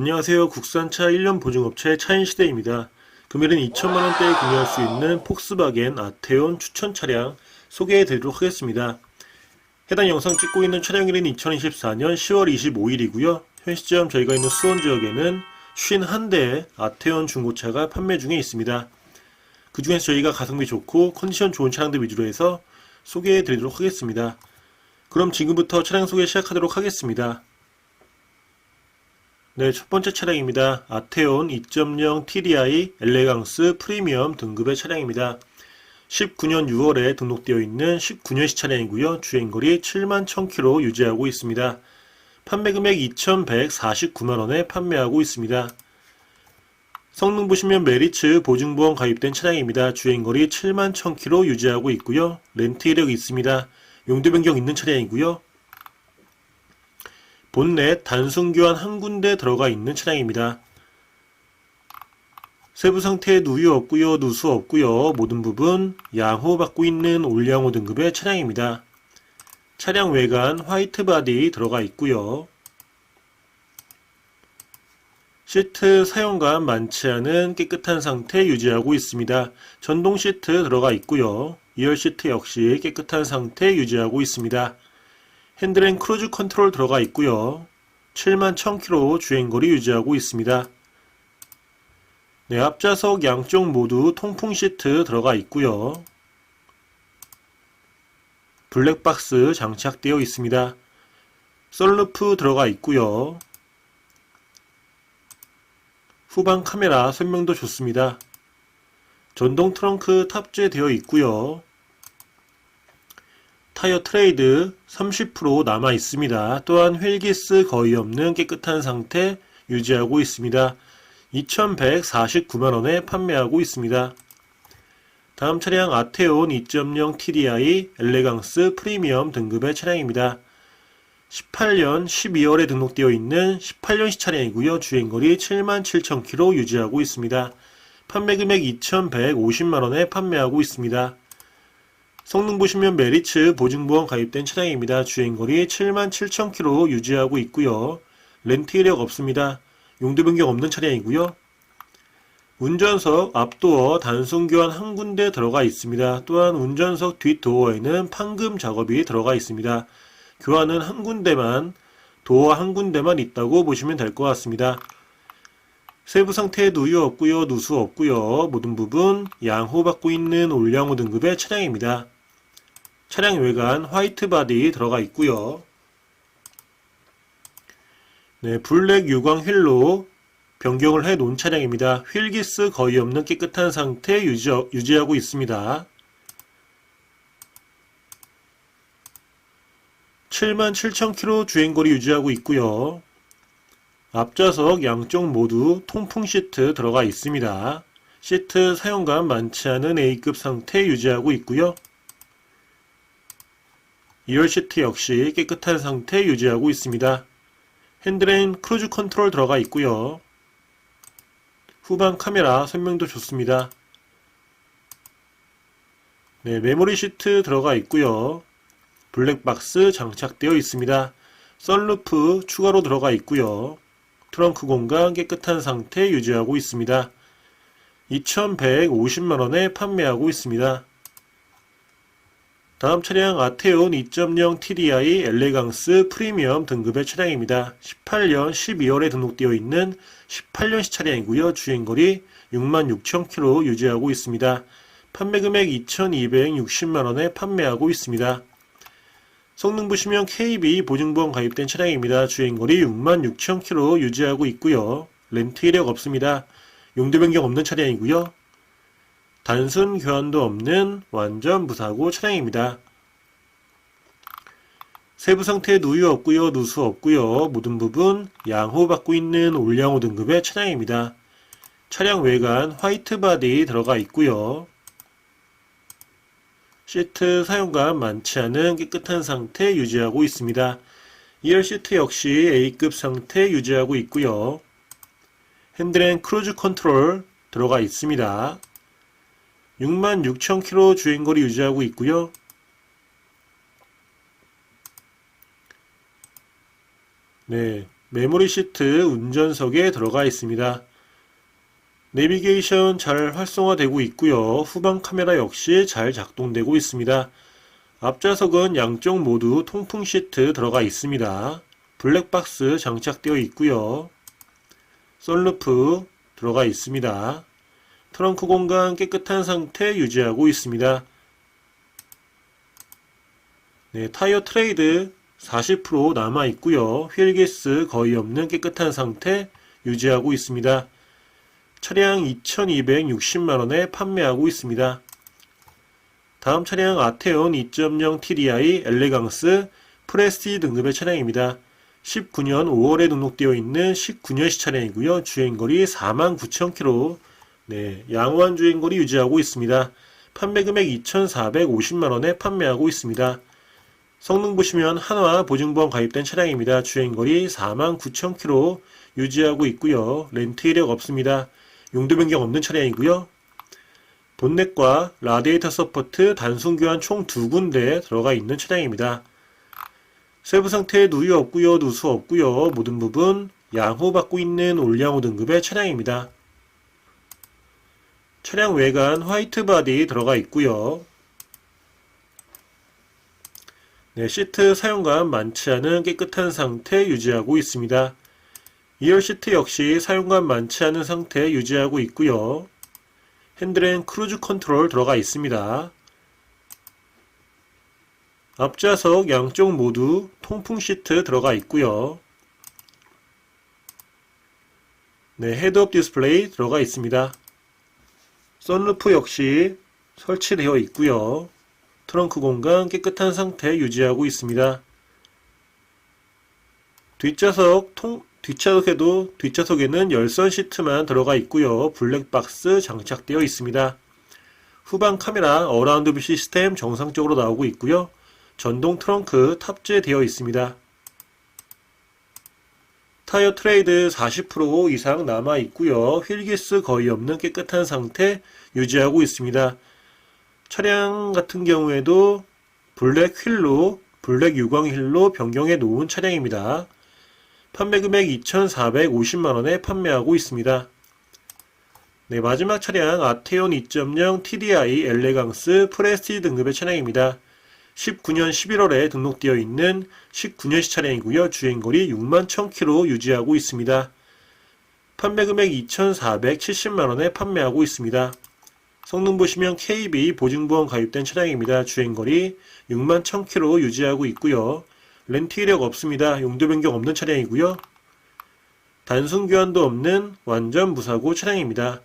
안녕하세요. 국산차 1년 보증업체 차인시대입니다. 금일은 2천만원대에 구매할 수 있는 폭스바겐 아테온 추천 차량 소개해 드리도록 하겠습니다. 해당 영상 찍고 있는 차량일은 2024년 10월 25일이고요. 현 시점 저희가 있는 수원 지역에는 51대의 아테온 중고차가 판매 중에 있습니다. 그 중에서 저희가 가성비 좋고 컨디션 좋은 차량들 위주로 해서 소개해 드리도록 하겠습니다. 그럼 지금부터 차량 소개 시작하도록 하겠습니다. 네, 첫 번째 차량입니다. 아테온 2.0 TDI 엘레강스 프리미엄 등급의 차량입니다. 19년 6월에 등록되어 있는 19년식 차량이고요. 주행거리 7만 1000km 유지하고 있습니다. 판매 금액 2,149만원에 판매하고 있습니다. 성능 보시면 메리츠 보증보험 가입된 차량입니다. 주행거리 7만 1000km 유지하고 있고요. 렌트 이력이 있습니다. 용도 변경 있는 차량이고요. 본넷 단순 교환 한 군데 들어가 있는 차량입니다. 세부 상태에 누유 없고요, 누수 없고요. 모든 부분 양호 받고 있는 올양호 등급의 차량입니다. 차량 외관 화이트 바디 들어가 있고요. 시트 사용감 많지 않은 깨끗한 상태 유지하고 있습니다. 전동 시트 들어가 있고요. 2열 시트 역시 깨끗한 상태 유지하고 있습니다. 핸들앤 크루즈 컨트롤 들어가 있고요. 7만 1000km 주행거리 유지하고 있습니다. 네, 앞좌석 양쪽 모두 통풍 시트 들어가 있고요. 블랙박스 장착되어 있습니다. 썰루프 들어가 있고요. 후방 카메라 설명도 좋습니다. 전동 트렁크 탑재되어 있고요. 타이어 트레이드 30% 남아 있습니다. 또한 휠기스 거의 없는 깨끗한 상태 유지하고 있습니다. 2,149만원에 판매하고 있습니다. 다음 차량 아테온 2.0 TDI 엘레강스 프리미엄 등급의 차량입니다. 18년 12월에 등록되어 있는 18년식 차량이고요. 주행거리 77,000km 유지하고 있습니다. 판매 금액 2,150만원에 판매하고 있습니다. 성능 보시면 메리츠 보증보험 가입된 차량입니다. 주행거리 77,000km 유지하고 있고요. 렌트 이력 없습니다. 용도 변경 없는 차량이고요. 운전석 앞도어 단순 교환 한 군데 들어가 있습니다. 또한 운전석 뒷도어에는 판금 작업이 들어가 있습니다. 교환은 한 군데만 도어 한 군데만 있다고 보시면 될 것 같습니다. 세부 상태에 누유 없고요, 누수 없고요. 모든 부분 양호 받고 있는 올양호 등급의 차량입니다. 차량 외관 화이트 바디 들어가 있고요. 네, 블랙 유광 휠로 변경을 해 놓은 차량입니다. 휠기스 거의 없는 깨끗한 상태 유지, 유지하고 있습니다. 77,000km 주행거리 유지하고 있고요. 앞좌석 양쪽 모두 통풍 시트 들어가 있습니다. 시트 사용감 많지 않은 A급 상태 유지하고 있고요. 2열 시트 역시 깨끗한 상태 유지하고 있습니다. 핸들엔 크루즈 컨트롤 들어가 있고요. 후방 카메라 설명도 좋습니다. 네, 메모리 시트 들어가 있고요. 블랙박스 장착되어 있습니다. 썬루프 추가로 들어가 있고요. 트렁크 공간 깨끗한 상태 유지하고 있습니다. 2,150만원에 판매하고 있습니다. 다음 차량 아테온 2.0 TDI 엘레강스 프리미엄 등급의 차량입니다. 18년 12월에 등록되어 있는 18년식 차량이고요. 주행거리 66,000km 유지하고 있습니다. 판매 금액 2,260만원에 판매하고 있습니다. 성능 보시면 KB 보증보험 가입된 차량입니다. 주행거리 66,000km 유지하고 있고요. 렌트 이력 없습니다. 용도 변경 없는 차량이고요. 단순 교환도 없는 완전 무사고 차량입니다. 세부 상태 누유 없고요, 누수 없고요. 모든 부분 양호 받고 있는 올양호 등급의 차량입니다. 차량 외관 화이트 바디 들어가 있고요. 시트 사용감 많지 않은 깨끗한 상태 유지하고 있습니다. 2열 시트 역시 A급 상태 유지하고 있고요. 핸들앤 크루즈 컨트롤 들어가 있습니다. 66,000km 주행거리 유지하고 있고요. 네, 메모리 시트 운전석에 들어가 있습니다. 내비게이션 잘 활성화되고 있고요. 후방 카메라 역시 잘 작동되고 있습니다. 앞좌석은 양쪽 모두 통풍 시트 들어가 있습니다. 블랙박스 장착되어 있고요. 썬루프 들어가 있습니다. 트렁크 공간 깨끗한 상태 유지하고 있습니다. 네, 타이어 트레이드 40% 남아 있고요. 휠기스 거의 없는 깨끗한 상태 유지하고 있습니다. 차량 2260만원에 판매하고 있습니다. 다음 차량 아테온 2.0 TDI 엘레강스 프레스티 등급의 차량입니다. 19년 5월에 등록되어 있는 19년식 차량이고요. 주행거리 49,000km, 네, 양호한 주행거리 유지하고 있습니다. 판매 금액 2,450만 원에 판매하고 있습니다. 성능 보시면 한화 보증보험 가입된 차량입니다. 주행거리 49,000km 유지하고 있고요. 렌트 이력 없습니다. 용도 변경 없는 차량이고요. 본넷과 라디에이터 서포트 단순 교환 총 두 군데 들어가 있는 차량입니다. 세부 상태에 누유 없고요. 누수 없고요. 모든 부분 양호 받고 있는 올양호 등급의 차량입니다. 차량 외관 화이트 바디 들어가 있고요. 네, 시트 사용감 많지 않은 깨끗한 상태 유지하고 있습니다. 2열 시트 역시 사용감 많지 않은 상태 유지하고 있고요. 핸들엔 크루즈 컨트롤 들어가 있습니다. 앞좌석 양쪽 모두 통풍 시트 들어가 있고요. 네, 헤드업 디스플레이 들어가 있습니다. 썬루프 역시 설치되어 있고요. 트렁크 공간 깨끗한 상태 유지하고 있습니다. 뒷좌석 통 뒷좌석에도 뒷좌석에는 열선 시트만 들어가 있고요. 블랙박스 장착되어 있습니다. 후방 카메라 어라운드 뷰 시스템 정상적으로 나오고 있고요. 전동 트렁크 탑재되어 있습니다. 타이어 트레이드 40% 이상 남아 있고요. 휠기스 거의 없는 깨끗한 상태 유지하고 있습니다. 차량 같은 경우에도 블랙 휠로 블랙 유광 휠로 변경해 놓은 차량입니다. 판매 금액 2,450만원에 판매하고 있습니다. 네, 마지막 차량 아테온 2.0 TDI 엘레강스 프레스티 등급의 차량입니다. 19년 11월에 등록되어 있는 19년식 차량이고요. 주행거리 6만 1000km 유지하고 있습니다. 판매 금액 2,470만원에 판매하고 있습니다. 성능 보시면 KB 보증보험 가입된 차량입니다. 주행거리 6만 1000km 유지하고 있고요. 렌트 이력 없습니다. 용도 변경 없는 차량이고요. 단순 교환도 없는 완전 무사고 차량입니다.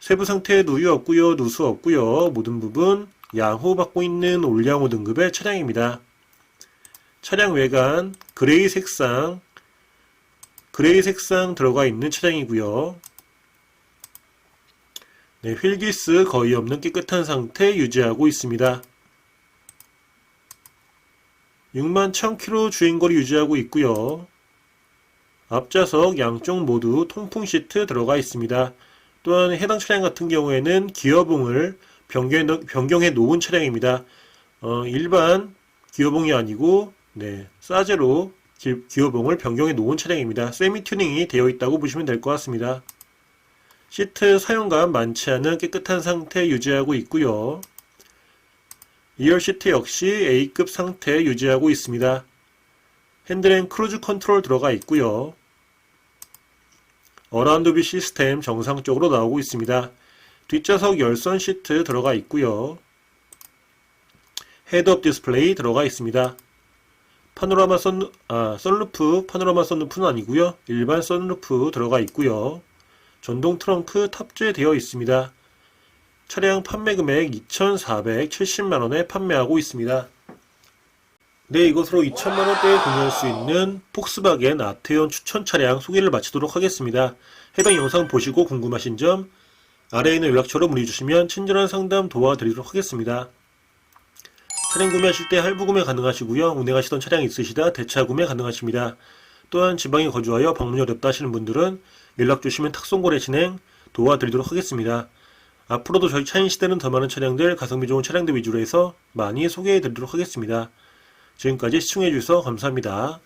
세부 상태에 누유 없고요. 누수 없고요. 모든 부분 양호받고 있는 올양호 등급의 차량입니다. 차량 외관 그레이 색상 그레이 색상 들어가 있는 차량이고요. 네, 휠기스 거의 없는 깨끗한 상태 유지하고 있습니다. 6만 1000km 주행거리 유지하고 있고요. 앞좌석 양쪽 모두 통풍 시트 들어가 있습니다. 또한 해당 차량 같은 경우에는 기어봉을 변경해, 변경해 놓은 차량입니다. 어, 일반 기어봉이 아니고 네, 사제로 기, 기어봉을 변경해 놓은 차량입니다. 세미 튜닝이 되어 있다고 보시면 될 것 같습니다. 시트 사용감 많지 않은 깨끗한 상태 유지하고 있고요. 2열 시트 역시 A급 상태 유지하고 있습니다. 핸들엔 크루즈 컨트롤 들어가 있고요. 어라운드 뷰 시스템 정상적으로 나오고 있습니다. 뒷좌석 열선 시트 들어가 있고요. 헤드업 디스플레이 들어가 있습니다. 파노라마 선, 아, 썬루프, 파노라마 썬루프는 아니고요. 일반 썬루프 들어가 있고요. 전동 트렁크 탑재되어 있습니다. 차량 판매 금액 2,470만원에 판매하고 있습니다. 네, 이것으로 2천만원대에 구매할 수 있는 폭스바겐 아테온 추천 차량 소개를 마치도록 하겠습니다. 해당 영상 보시고 궁금하신 점 아래에 있는 연락처로 문의 주시면 친절한 상담 도와드리도록 하겠습니다. 차량 구매하실 때 할부 구매 가능하시고요. 운행하시던 차량 있으시다 대차 구매 가능하십니다. 또한 지방에 거주하여 방문이 어렵다 하시는 분들은 연락 주시면 탁송 거래 진행 도와드리도록 하겠습니다. 앞으로도 저희 차인 시대는 더 많은 차량들, 가성비 좋은 차량들 위주로 해서 많이 소개해 드리도록 하겠습니다. 지금까지 시청해 주셔서 감사합니다.